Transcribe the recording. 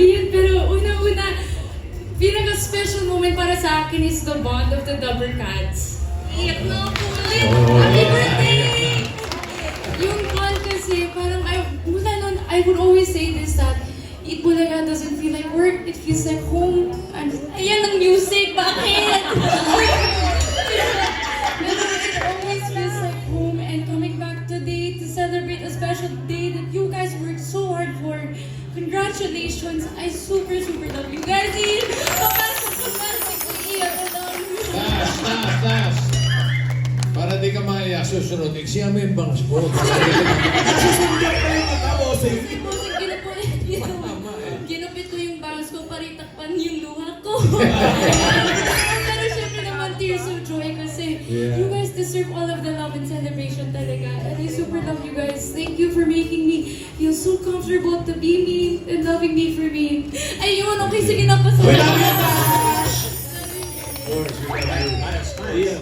sabihin, pero una-una, pinaka-special moment para sa akin is the bond of the Double Cats. Iyak na ako ulit! Happy birthday! Yung call kasi, parang, I, mula nun, I would always say this that Itbulaga doesn't feel like work, it feels like home. And, ayan ang music, bakit? It always feels like home and coming back today to celebrate a special day that you guys worked so hard for. Congratulations! I super, super love you guys! Papasok ko na si Kuya! I love you! Taas, taas, taas. Para di ka maya susunod, iksiya mo yung bangs mo. Nagsusunod pa yung pagkabosing. Bossing, ginupit, ko yung bangs ko para itakpan yung luha ko. you guys deserve all of the love and celebration talaga. And I super love you guys. Thank you for making me feel so comfortable to be me and loving me for me. Ayun, okay, sige na. We love you, Tash! Of course, we love you. Yeah.